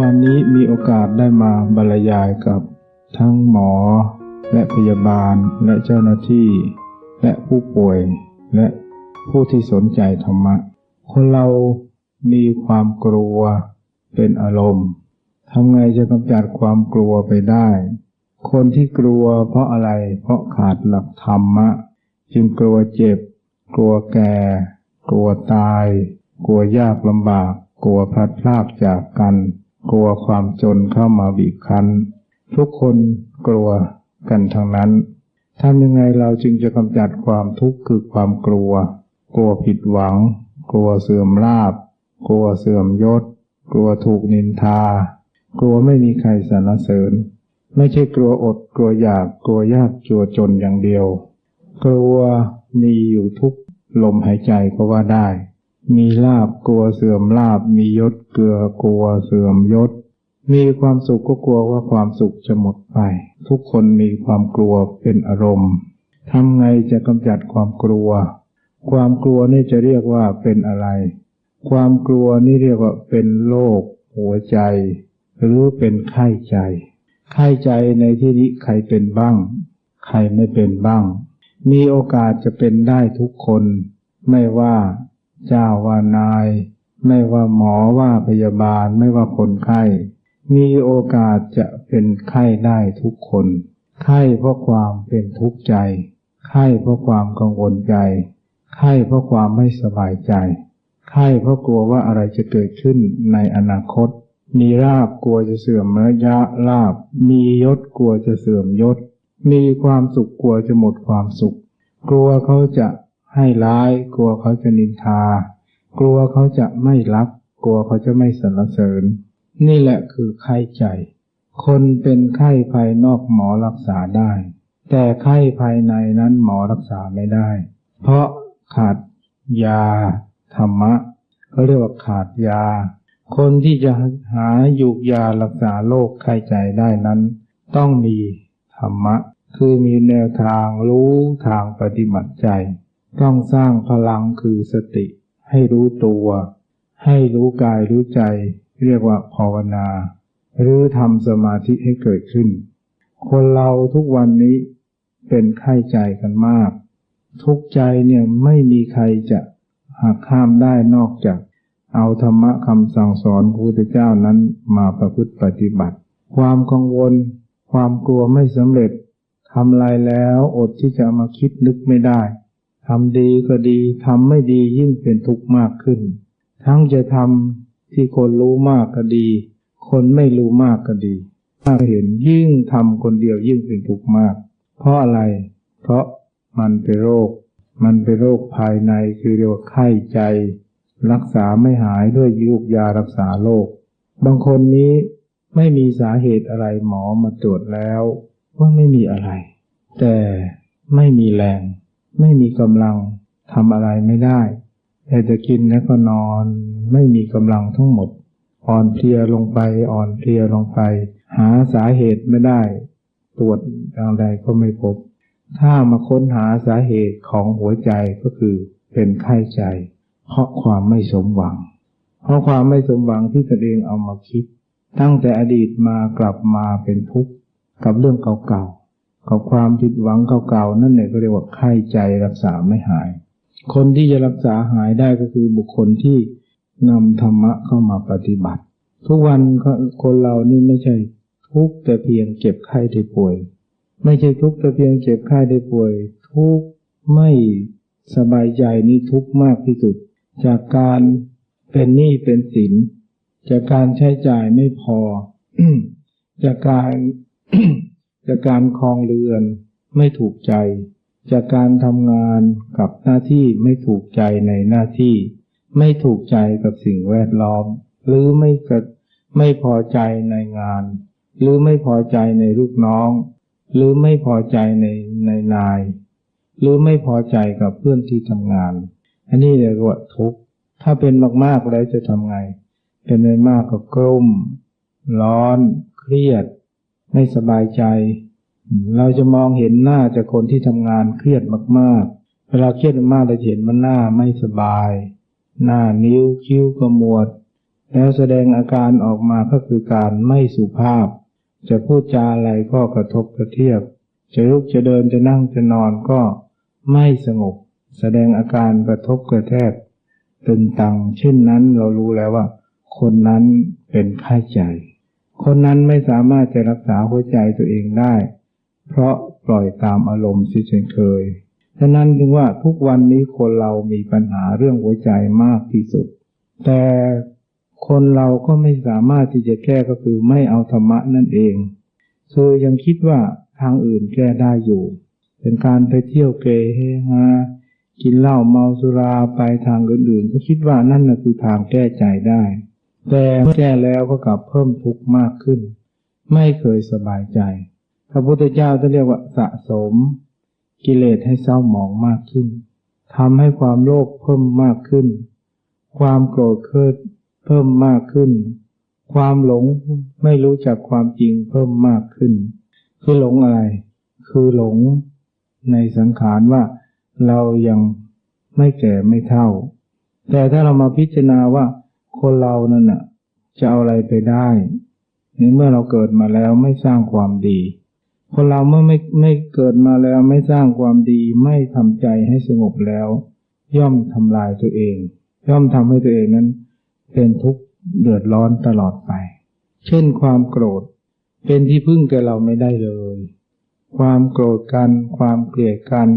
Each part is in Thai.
วันนี้มีโอกาสได้มาบรรยายกับทั้งหมอ และพยาบาลและเจ้าหน้าที่ และผู้ป่วย และผู้ที่สนใจธรรมะ คนเรามีความกลัวเป็นอารมณ์ทำไงจะกำจัดความกลัวไปได้ คนที่กลัวเพราะอะไร เพราะขาดหลักธรรมะ จึงกลัวเจ็บ กลัวแก่ กลัวตาย กลัวยากลำบาก กลัวพลัดพรากจากกัน กลัวความจนเข้ามาบีบคั้น ทุกคนกลัวกันทั้งนั้นทำยังไงเราจึงจะกำจัดความทุกข์คือความกลัว กลัวผิดหวัง กลัวเสื่อมลาบ กลัวเสื่อมยศ กลัวถูกนินทา กลัวไม่มีใครสรรเสริญ ไม่ใช่กลัวอดกลัวอยากกลัวยากกลัวจนอย่างเดียว กลัวมีอยู่ทุกลมหายใจก็ว่าได้ มีลาบกลัวเสื่อมลาบ มียศเกลือกลัวเสื่อมยศ มีความสุขก็กลัวว่าความสุขจะหมดไป ทุกคนมีความกลัวเป็นอารมณ์ทำไงจะกำจัดความกลัว ความกลัวนี่จะเรียกว่าเป็นอะไร ความกลัวนี่เรียกว่าเป็นโรคหัวใจ หรือเป็นไข้ใจ ไข้ใจในที่นี้ใครเป็นบ้าง ใครไม่เป็นบ้าง มีโอกาสจะเป็นได้ทุกคน ไม่ว่า เจ้าว่านาย ไม่ว่าหมอว่าพยาบาลไม่ว่าคนไข้ มีโอกาสจะเป็นไข้ได้ทุกคน ไข้เพราะความเป็นทุกข์ใจ ไข้เพราะความกังวลใจ ไข้เพราะความไม่สบายใจ ไข้เพราะกลัวว่าอะไรจะเกิดขึ้นในอนาคต มีลาบกลัวจะเสื่อมระยะลาบ มียศกลัวจะเสื่อมยศ มีความสุขกลัวจะหมดความสุข กลัวเขาจะ ให้ร้าย กลัวเขาจะนินทา กลัวเขาจะไม่รัก กลัวเขาจะไม่สรรเสริญ นี่แหละคือไข้ใจ คนเป็นไข้ภายนอกหมอรักษาได้ แต่ไข้ภายในนั้นหมอรักษาไม่ได้ เพราะขาดยา ธรรมะเขาเรียกว่าขาดยา คนที่จะหายูกยารักษาโรคไข้ใจได้นั้น ต้องมีธรรมะ คือมีแนวทางรู้ทางปฏิบัติใจ ต้องสร้างพลังคือสติ ให้รู้ตัว ให้รู้กายรู้ใจ เรียกว่าภาวนา หรือทำสมาธิให้เกิดขึ้น คนเราทุกวันนี้เป็นไข้ใจกันมาก ทุกใจเนี่ยไม่มีใครจะหักข้ามได้นอกจาก เอาธรรมะคำสั่งสอนพระพุทธเจ้านั้นมาประพฤติปฏิบัติ ความกังวล ความกลัวไม่สำเร็จทำอะไรแล้วอดที่จะมาคิดนึกไม่ได้ ทำดีก็ดีทำไม่ดียิ่งเป็นทุกข์มากขึ้น ทั้งจะทำที่คนรู้มากก็ดี คนไม่รู้มากก็ดีถ้าเห็นยิ่งทำคนเดียวยิ่งเป็นทุกข์มาก เพราะอะไร เพราะมันเป็นโรค มันเป็นโรคภายในคือเรียกว่าไข้ใจ รักษาไม่หายด้วยยุกยารักษาโรคบางคนนี้ไม่มีสาเหตุอะไรหมอมาตรวจแล้ว ว่าไม่มีอะไร แต่ไม่มีแรง ไม่มีกำลังทำอะไรไม่ได้แต่จะกินแล้วก็นอน ไม่มีกำลังทั้งหมด อ่อนเพลียลงไปอ่อนเพลียลงไป หาสาเหตุไม่ได้ ตรวจอย่างใดก็ไม่พบ ถ้ามาค้นหาสาเหตุของหัวใจก็คือเป็นไข้ใจ เพราะความไม่สมหวัง เพราะความไม่สมหวังที่ตัวเองเอามาคิด ตั้งแต่อดีตมากลับมาเป็นทุกข์กับเรื่องเก่าๆ กับความผิดหวังเก่าๆนั่นเนี่ยก็เรียกว่าไข้ใจรักษาไม่หาย คนที่จะรักษาหายได้ก็คือบุคคลที่นำธรรมะเข้ามาปฏิบัติ ทุกวันคนเรานี่ไม่ใช่ทุกแต่เพียงเจ็บไข้ได้ป่วย ไม่ใช่ทุกแต่เพียงเจ็บไข้ได้ป่วย ทุกไม่สบายใจนี่ทุกมากที่สุด จากการเป็นหนี้เป็นสินจากการใช้จ่ายไม่พอจากการ จากการคลองเรือนไม่ถูกใจ จากการทำงานกับหน้าที่ไม่ถูกใจในหน้าที่ ไม่ถูกใจกับสิ่งแวดล้อม หรือไม่กไม่พอใจในงาน หรือไม่พอใจในลูกน้อง หรือไม่พอใจในในนาย หรือไม่พอใจกับเพื่อนที่ทำงาน อันนี้เรียกว่าทุกข์ถ้าเป็นมากๆแล้วจะทำไง เป็นไม่มากก็กลุ้มร้อน เครียด ไม่สบายใจ เราจะมองเห็นหน้าจากคนที่ทำงานเครียดมากๆ เวลาเครียดมากเราเห็นมันหน้าไม่สบาย หน้านิ้วคิ้วขมวด แล้วแสดงอาการออกมาก็คือการไม่สุภาพ จะพูดจาอะไรก็กระทบกระเทียบ จะลุกจะเดินจะนั่งจะนอนก็ไม่สงบ แสดงอาการกระทบกระแทกตึงตัง เช่นนั้นเรารู้แล้วว่า คนนั้นเป็นไข้ใจ คนนั้นไม่สามารถจะรักษาหัวใจตัวเองได้ เพราะปล่อยตามอารมณ์ที่เช่นเคย ฉะนั้นจึงว่าทุกวันนี้คนเรามีปัญหาเรื่องหัวใจมากที่สุด แต่คนเราก็ไม่สามารถที่จะแก้ก็คือไม่เอาธรรมะนั่นเองคือยังคิดว่าทางอื่นแก้ได้อยู่ เป็นการไปเที่ยวเกเฮฮากินเหล้าเมาสุราไปทางอื่นๆก็คิดว่านั่นนะคือทางแก้ใจได้ แต่เมื่อแก้แล้วก็กลับเพิ่มทุกข์มากขึ้น ไม่เคยสบายใจ พระพุทธเจ้าจะเรียกว่าสะสม กิเลสให้เศร้าหมองมากขึ้นทำให้ความโลภเพิ่มมากขึ้น ความโกรธเคิดเพิ่มมากขึ้น ความหลงไม่รู้จักความจริงเพิ่มมากขึ้น คือหลงอะไร คือหลงในสังขารว่าเรายังไม่แก่ไม่เท่า แต่ถ้าเรามาพิจารณาว่า คนเรานั่นน่ะ จะเอาอะไรไปได้ในเมื่อเราเกิดมาแล้วไม่สร้างความดี คนเราเมื่อไม่ไม่เกิดมาแล้วไม่สร้างความดี ไม่ทำใจให้สงบแล้ว ย่อมทำลายตัวเอง ย่อมทำให้ตัวเองนั้น เป็นทุกข์เดือดร้อนตลอดไป เช่นความโกรธ เป็นที่พึ่งแก่เราไม่ได้เลย ความโกรธกัน ความเกลียดกัน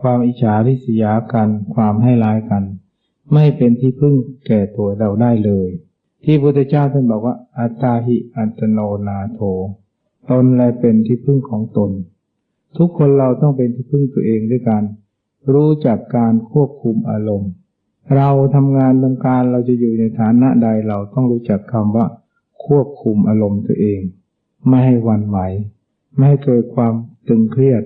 ความอิจฉาริษยากัน ความให้ร้ายกัน ไม่เป็นที่พึ่งแก่ตัวเราได้เลย ที่พุทธเจ้าท่านบอกว่า อัตตาหิอัตโนนาโถตนอะไรเป็นที่พึ่งของตน ทุกคนเราต้องเป็นที่พึ่งตัวเองด้วยกัน รู้จักการควบคุมอารมณ์ เราทำงานทำการเราจะอยู่ในฐานะใดเราต้องรู้จักคำว่า ควบคุมอารมณ์ตัวเอง ไม่ให้วันไหว ไม่ให้เกิดความตึงเครียด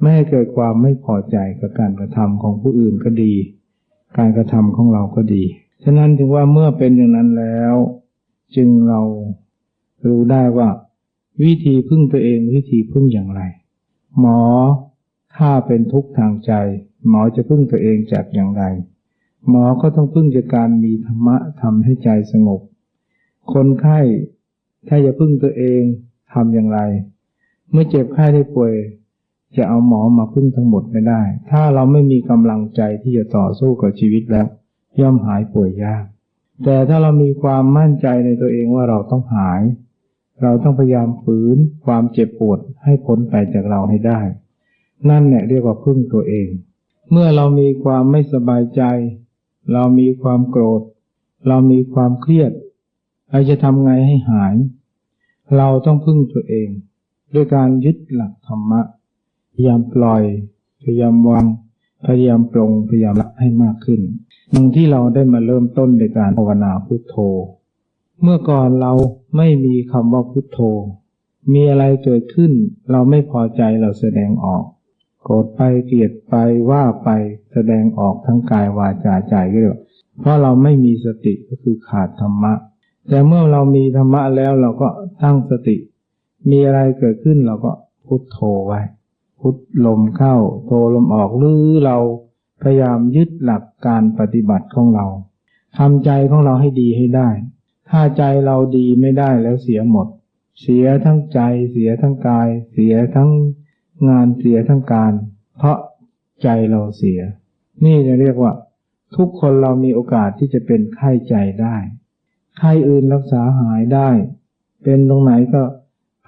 ไม่ให้เกิดความไม่พอใจกับการกระทำของผู้อื่นก็ดี การกระทำของเราก็ดี ฉะนั้นถึงว่าเมื่อเป็นอย่างนั้นแล้ว จึงเรารู้ได้ว่า วิธีพึ่งตัวเองวิธีพึ่งอย่างไร หมอถ้าเป็นทุกข์ทางใจ หมอจะพึ่งตัวเองจากอย่างไร หมอก็ต้องพึ่งจากการมีธรรมะทำให้ใจสงบ คนไข้ถ้าจะพึ่งตัวเองทำอย่างไร เมื่อเจ็บไข้ได้ป่วย จะเอาหมอมาพึ่งทั้งหมดไม่ได้ ถ้าเราไม่มีกำลังใจที่จะต่อสู้กับชีวิตแล้ว ย่อมหายป่วยยาก แต่ถ้าเรามีความมั่นใจในตัวเองว่าเราต้องหาย เราต้องพยายามฝืนความเจ็บปวดให้พ้นไปจากเราให้ได้ นั่นเนี่ยเรียกว่าพึ่งตัวเอง เมื่อเรามีความไม่สบายใจ เรามีความโกรธ เรามีความเครียดเราจะทำไงให้หาย เราต้องพึ่งตัวเอง ด้วยการยึดหลักธรรมะ พยายามปล่อย พยายามวาง พยายามปรงพยายามละให้มากขึ้นดังที่เราได้มาเริ่มต้นในการภาวนาพุทโธ เมื่อก่อนเราไม่มีคำว่าพุทโธ มีอะไรเกิดขึ้น เราไม่พอใจเราแสดงออก โกรธไปเกลียดไปว่าไปแสดงออกทั้งกายวาจาใจก็เลยเพราะเราไม่มีสติก็คือขาดธรรมะ แต่เมื่อเรามีธรรมะแล้วเราก็ตั้งสติ มีอะไรเกิดขึ้นเราก็พุทโธไว้ พุทลมเข้าโทลมออกหรือเราพยายามยึดหลักการปฏิบัติของเราทำใจของเราให้ดีให้ได้ ถ้าใจเราดีไม่ได้แล้วเสียหมด เสียทั้งใจ เสียทั้งกาย เสียทั้งงานเสียทั้งการ เพราะใจเราเสีย นี่จะเรียกว่า ทุกคนเรามีโอกาสที่จะเป็นไข้ใจได้ ไข้อื่นรักษาหายได้ เป็นตรงไหนก็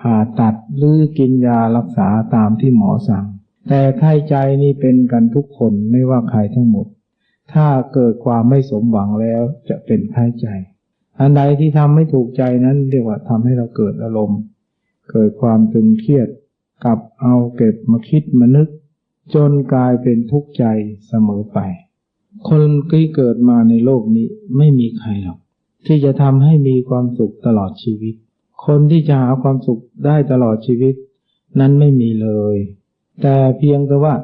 ผ่าตัดหรือกินยารักษาตามที่หมอสั่ง แต่ไข้ใจนี่เป็นกันทุกคนไม่ว่าใครทั้งหมด ถ้าเกิดความไม่สมหวังแล้วจะเป็นไข้ใจ อันใดที่ทำไม่ถูกใจนั้นเรียกว่าทำให้เราเกิดอารมณ์ เกิดความตึงเครียดกลับเอาเก็บมาคิดมานึก จนกลายเป็นทุกข์ใจเสมอไป คนที่เกิดมาในโลกนี้ไม่มีใครหรอกที่จะทำให้มีความสุขตลอดชีวิต คนที่จะหาความสุขได้ตลอดชีวิต นั้นไม่มีเลย แต่เพียงแต่ว่า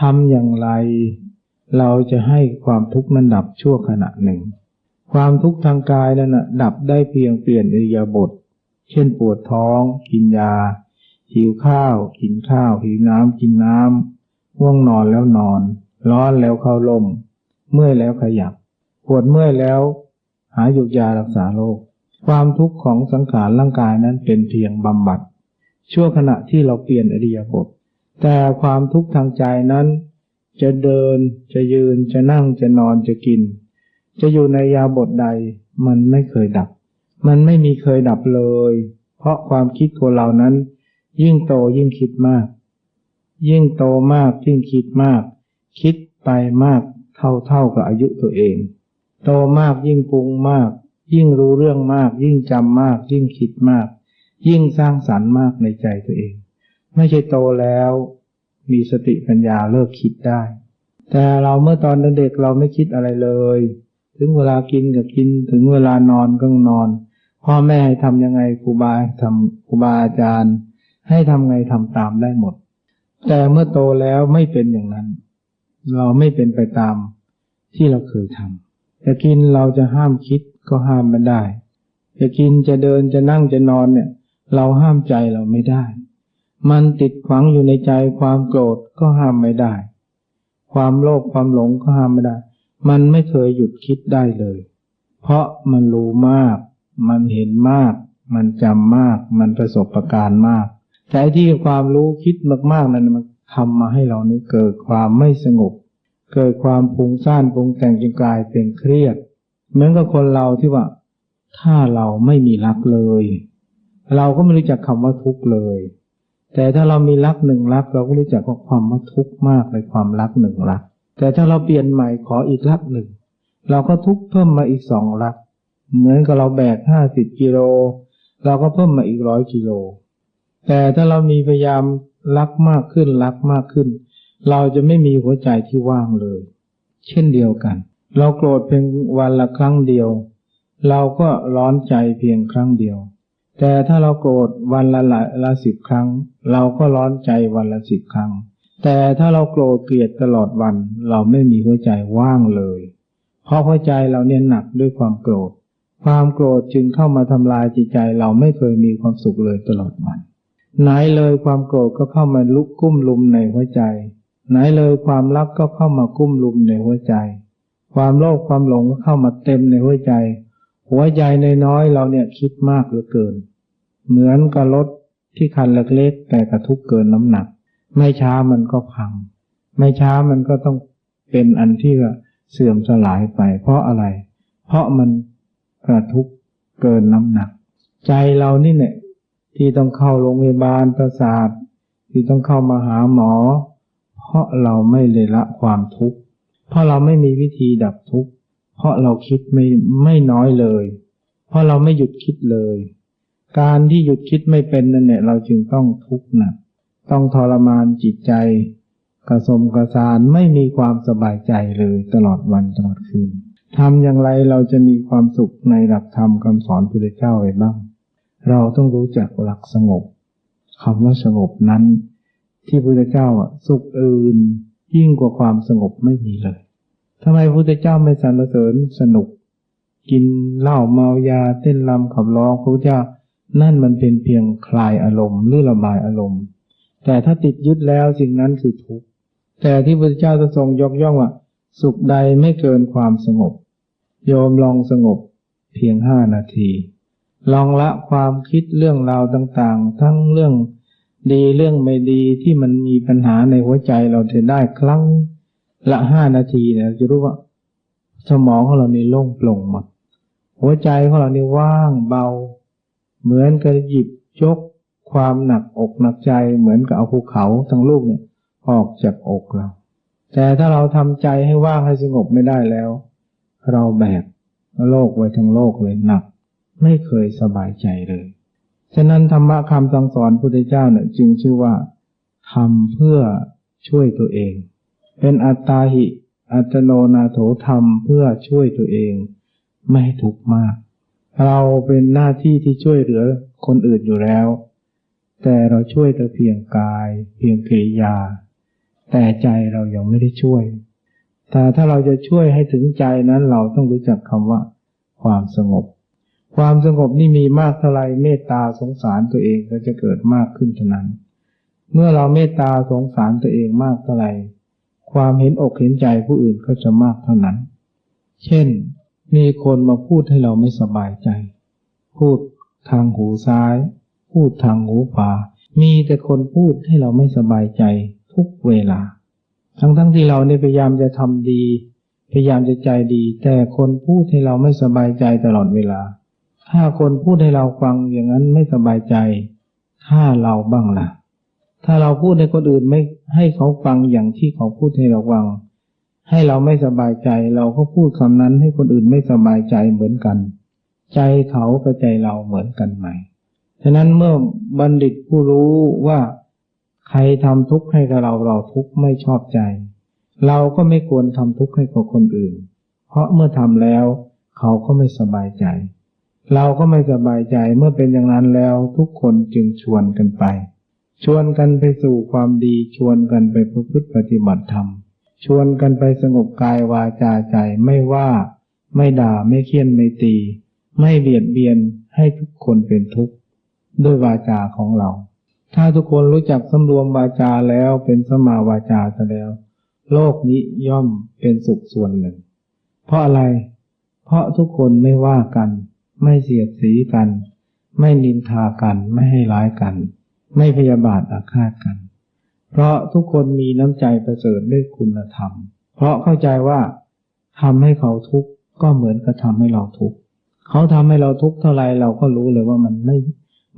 ทำอย่างไร เราจะให้ความทุกข์นั้นดับชั่วขณะหนึ่ง ความทุกข์ทางกายนั้นนะดับได้เพียงเปลี่ยนอิริยาบถเช่นปวดท้อง กินยา หิวข้าว กินข้าว หิวน้ำกินน้ำง่วงนอนแล้วนอน ร้อนแล้วเข้าลม เมื่อยแล้วขยับ ปวดเมื่อยแล้ว หาหยุกยารักษาโรค ความทุกข์ของสังขารร่างกายนั้นเป็นเพียงบำบัด ชั่วขณะที่เราเปลี่ยนอริยบท แต่ความทุกข์ทางใจนั้น จะเดินจะยืนจะนั่งจะนอนจะกิน จะอยู่ในยาบทใด มันไม่เคยดับ มันไม่มีเคยดับเลย เพราะความคิดของเรานั้น ยิ่งโตยิ่งคิดมาก ยิ่งโตมากยิ่งคิดมาก คิดไปมากเท่าเท่ากับอายุตัวเอง โตมากยิ่งปรุงมาก ยิ่งรู้เรื่องมาก ยิ่งจำมาก ยิ่งคิดมาก ยิ่งสร้างสรรค์มากในใจตัวเอง ไม่ใช่โตแล้ว มีสติปัญญาเลิกคิดได้ แต่เราเมื่อตอนเด็กเราไม่คิดอะไรเลย ถึงเวลากินก็กินถึงเวลานอนก็นอน พ่อแม่ให้ทำยังไงครูบาทำครูบาอาจารย์ ให้ทำไงทำตามได้หมด แต่เมื่อโตแล้วไม่เป็นอย่างนั้น เราไม่เป็นไปตามที่เราเคยทำจะกินเราจะห้ามคิด ก็ห้ามไม่ได้ จะกินจะเดินจะนั่งจะนอนเนี่ย เราห้ามใจเราไม่ได้ มันติดฝังอยู่ในใจความโกรธก็ห้ามไม่ได้ ความโลภความหลงก็ห้ามไม่ได้ มันไม่เคยหยุดคิดได้เลย เพราะมันรู้มาก มันเห็นมาก มันจำมาก มันประสบประการมาก แต่ที่ความรู้คิดมากๆนั้นมันทำมาให้เรานี่เกิดความไม่สงบ เกิดความพุงซ่านปรุงแต่งจนกลายเป็นเครียด เหมือนกับคนเราที่ว่า ถ้าเราไม่มีรักเลย เราก็ไม่รู้จักคำว่าทุกข์เลย แต่ถ้าเรามีรักหนึ่งรัก เราก็รู้จักว่าความว่าทุกข์มากเลยความรักหนึ่งรัก แต่ถ้าเราเปลี่ยนใหม่ขออีกรักหนึ่ง เราก็ทุกข์เพิ่มมาอีกสองรัก เหมือนกับเราแบกห้าสิบกิโลเราก็เพิ่มมาอีกร้อยกิโล แต่ถ้าเรามีพยายามรักมากขึ้นรักมากขึ้น เราจะไม่มีหัวใจที่ว่างเลย เช่นเดียวกัน เราโกรธเพียงวันละครั้งเดียว เราก็ร้อนใจเพียงครั้งเดียว แต่ถ้าเราโกรธวันละหลายละสิบครั้ง เราก็ร้อนใจวันละสิบครั้ง แต่ถ้าเราโกรธเกลียดตลอดวัน เราไม่มีหัวใจว่างเลย เพราะหัวใจเราเนี่ยหนักด้วยความโกรธ ความโกรธจึงเข้ามาทำลายจิตใจเราไม่เคยมีความสุขเลยตลอดวัน ไหนเลยความโกรธก็เข้ามาลุกกุ้มลุมในหัวใจ ไหนเลยความรักก็เข้ามากุ้มลุมในหัวใจ ความโลภความหลงก็เข้ามาเต็มในหัวใจ หัวใจในน้อยเราเนี่ยคิดมากเหลือเกิน เหมือนกับรถที่คันเล็กๆแต่กระทุกเกินน้ำหนัก ไม่ช้ามันก็พัง ไม่ช้ามันก็ต้องเป็นอันที่เสื่อมสลายไป เพราะอะไร เพราะมันกระทุกเกินน้ำหนัก ใจเรานี่เนี่ยที่ต้องเข้าโรงพยาบาลประสาท ที่ต้องเข้ามาหาหมอ เพราะเราไม่เลยละความทุกข์ เพราะเราไม่มีวิธีดับทุกข์ เพราะเราคิดไม่ไม่น้อยเลย เพราะเราไม่หยุดคิดเลย การที่หยุดคิดไม่เป็นนั่นเนี่ยเราจึงต้องทุกข์หนัก ต้องทรมานจิตใจ กระสมกระสานไม่มีความสบายใจเลยตลอดวันตลอดคืนทำอย่างไรเราจะมีความสุขในหลักธรรมคำสอนพุทธเจ้าไว้บ้าง เราต้องรู้จักหลักสงบคำว่าสงบนั้น ที่พุทธเจ้าอะสุขอื่นยิ่งกว่าความสงบไม่มีเลย ทำไมพุทธเจ้าไม่สรรเสริญสนุก กินเหล้าเมายาเต้นรำขับร้องพระพุทธเจ้า นั่นมันเป็นเพียงคลายอารมณ์หรือระบายอารมณ์ แต่ถ้าติดยึดแล้วสิ่งนั้นคือทุกข์แต่ที่พระพุทธเจ้าทรงยกย่องว่าสุขใดไม่เกินความสงบ โยมลองสงบเพียงห้านาที ลองละความคิดเรื่องราวต่างๆ ทั้งเรื่องดีเรื่องไม่ดีที่มันมีปัญหาในหัวใจเราจะได้ครั้ง ละห้านาทีเนี่ยจะรู้ว่าสมองของเรานี่โล่งโปร่งหมด หัวใจของเรานี่ว่างเบา เหมือนกับหยิบยกความหนักอกหนักใจเหมือนกับเอาภูเขาทั้งลูกเนี่ย ออกจากอกเรา แต่ถ้าเราทำใจให้ว่างให้สงบไม่ได้แล้ว เราแบกโลกไว้ทั้งโลกเลยหนัก ไม่เคยสบายใจเลย ฉะนั้นธรรมะคำสั่งสอนพุทธเจ้าเนี่ยจึงชื่อว่าทำเพื่อช่วยตัวเอง เป็นอัตตาหิ อัตโนนาโถธรรมเพื่อช่วยตัวเอง ไม่ให้ทุกข์มาก เราเป็นหน้าที่ที่ช่วยเหลือคนอื่นอยู่แล้ว แต่เราช่วยแต่เพียงกาย เพียงกิริยา แต่ใจเรายังไม่ได้ช่วย แต่ถ้าเราจะช่วยให้ถึงใจนั้นเราต้องรู้จักคำว่า ความสงบ ความสงบนี่มีมากเท่าไรเมตตาสงสารตัวเองก็จะเกิดมากขึ้นเท่านั้น เมื่อเราเมตตาสงสารตัวเองมากเท่าไร ความเห็นอกเห็นใจผู้อื่นก็จะมากเท่านั้น เช่น มีคนมาพูดให้เราไม่สบายใจ พูดทางหูซ้าย พูดทางหูขวา มีแต่คนพูดให้เราไม่สบายใจทุกเวลา ทั้งๆทที่เราเนี่ยพยายามจะทำดี พยายามจะใจดี แต่คนพูดให้เราไม่สบายใจตลอดเวลา ถ้าคนพูดให้เราฟังอย่างนั้นไม่สบายใจ ถ้าเราบ้างล่ะ ถ้าเราพูดให้คนอื่นไม่ให้เขาฟังอย่างที่เขาพูดให้เราฟัง ให้เราไม่สบายใจ เราก็พูดคำนั้นให้คนอื่นไม่สบายใจเหมือนกัน ใจเขากับใจเราเหมือนกันไหมฉะนั้นเมื่อบัณฑิตผู้รู้ว่าใครทำทุกข์ให้กับเราเราทุกข์ไม่ชอบใจ เราก็ไม่ควรทำทุกข์ให้กับคนอื่น เพราะเมื่อทำแล้ว เขาก็ไม่สบายใจ เราก็ไม่สบายใจเมื่อเป็นอย่างนั้นแล้วทุกคนจึงชวนกันไป ชวนกันไปสู่ความดี ชวนกันไปประพฤติปฏิบัติธรรม ชวนกันไปสงบกายวาจาใจไม่ว่า ไม่ด่าไม่เคี่ยนไม่ตี ไม่เบียดเบียนให้ทุกคนเป็นทุกข์ด้วยวาจาของเรา ถ้าทุกคนรู้จักสำรวมวาจาแล้วเป็นสมาวาจาซะแล้ว โลกนี้ย่อมเป็นสุขส่วนหนึ่ง เพราะอะไร เพราะทุกคนไม่ว่ากัน ไม่เสียดสีกัน ไม่นินทากันไม่ให้ร้ายกัน ไม่พยาบาทอาฆาตกัน เพราะทุกคนมีน้ำใจประเสริฐด้วยคุณธรรม เพราะเข้าใจว่าทำให้เขาทุกข์ก็เหมือนกับทำให้เราทุกข์เขาทำให้เราทุกข์เท่าไรเราก็รู้เลยว่ามันไม่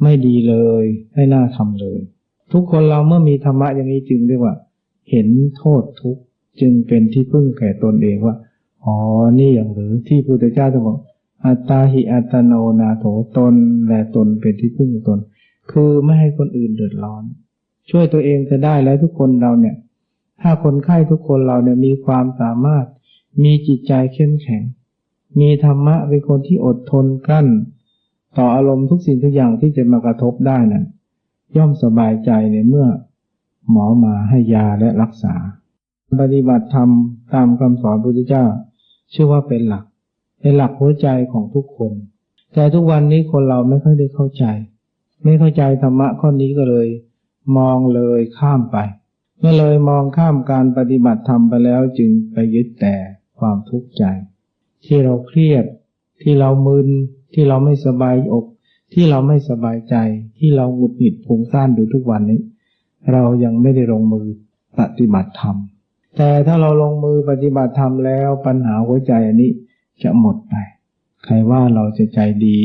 ไม่ดีเลยไม่น่าทำเลย ทุกคนเราเมื่อมีธรรมะอย่างนี้จึงเรียกว่า เห็นโทษทุกข์จึงเป็นที่พึ่งแก่ตนเองว่าอ๋อนี่อย่างหรือที่พุทธเจ้าจะบอกอัตตาหิอัตโนนาโถตนและตนเป็นที่พึ่งของตน คือไม่ให้คนอื่นเดือดร้อน ช่วยตัวเองจะได้แล้วทุกคนเราเนี่ย ถ้าคนไข้ทุกคนเราเนี่ยมีความสามารถ มีจิตใจเข้มแข็ง มีธรรมะเป็นคนที่อดทนกลั้น ต่ออารมณ์ทุกสิ่งทุกอย่างที่จะมากระทบได้นั้นย่อมสบายใจในเมื่อหมอมาให้ยาและรักษา ปฏิบัติธรรมตามคำสอนพระพุทธเจ้า ชื่อว่าเป็นหลัก เป็นหลักหัวใจของทุกคน แต่ทุกวันนี้คนเราไม่ค่อยได้เข้าใจ ไม่เข้าใจธรรมะข้อนี้ก็เลย มองเลยข้ามไปเมื่อเลยมองข้ามการปฏิบัติธรรมไปแล้วจึงไปยึดแต่ความทุกข์ใจ ที่เราเครียด ที่เรามึนที่เราไม่สบายอก ที่เราไม่สบายใจ ที่เราหงุดหงิดผงซ่านอยู่ทุกวันนี้ เรายังไม่ได้ลงมือปฏิบัติธรรม แต่ถ้าเราลงมือปฏิบัติธรรมแล้วปัญหาหัวใจอันนี้จะหมดไป ใครว่าเราจะใจดี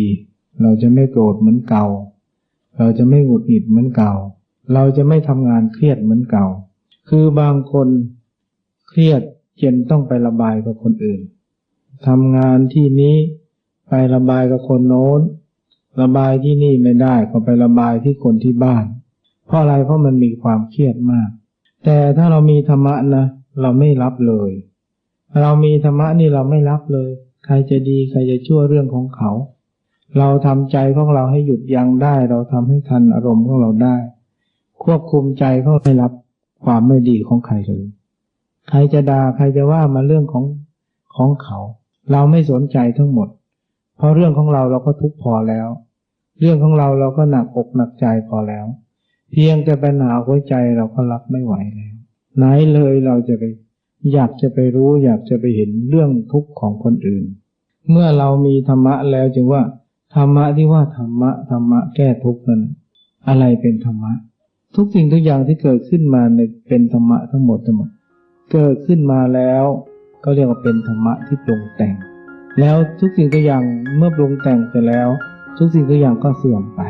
เราจะไม่โกรธเหมือนเก่า เราจะไม่หงุดหงิดเหมือนเก่า เราจะไม่ทำงานเครียดเหมือนเก่า คือบางคนเครียดจนต้องไประบายกับคนอื่นทำงานที่นี้ไประบายกับคนโน้น ระบายที่นี่ไม่ได้ก็ไประบายที่คนที่บ้าน เพราะอะไรเพราะมันมีความเครียดมาก แต่ถ้าเรามีธรรมะนะเราไม่รับเลย เรามีธรรมะนี่เราไม่รับเลย ใครจะดีใครจะชั่วเรื่องของเขา เราทำใจของเราให้หยุดยั้งได้ เราทำให้ทันอารมณ์ของเราได้ ควบคุมใจเขาไม่รับความไม่ดีของใครเลย ใครจะด่าใครจะว่ามาเรื่องของของเขา เราไม่สนใจทั้งหมด เพราะเรื่องของเราเราก็ทุกพอแล้ว เรื่องของเราเราก็หนักอกหนักใจพอแล้ว เพียงแต่ปัญหาหัวใจเราก็รับไม่ไหวแล้ว ไหนเลยเราจะไป อยากจะไปรู้ อยากจะไปเห็นเรื่องทุกข์ของคนอื่น เมื่อเรามีธรรมะแล้วจึงว่า ธรรมะที่ว่าธรรมะธรรมะแก้ทุกข์นั้นอะไรเป็นธรรมะ ทุกสิ่งทุกอย่างที่เกิดขึ้นมาในเป็นธรรมะทั้งหมดทั้งหมด เกิดขึ้นมาแล้วก็เรียกว่าเป็นธรรมะที่ปรุงแต่ง แล้วทุกสิ่งทุกอย่างเมื่อปรุงแต่งเสร็จแล้ว ทุกสิ่งทุกอย่างก็เสื่อมไป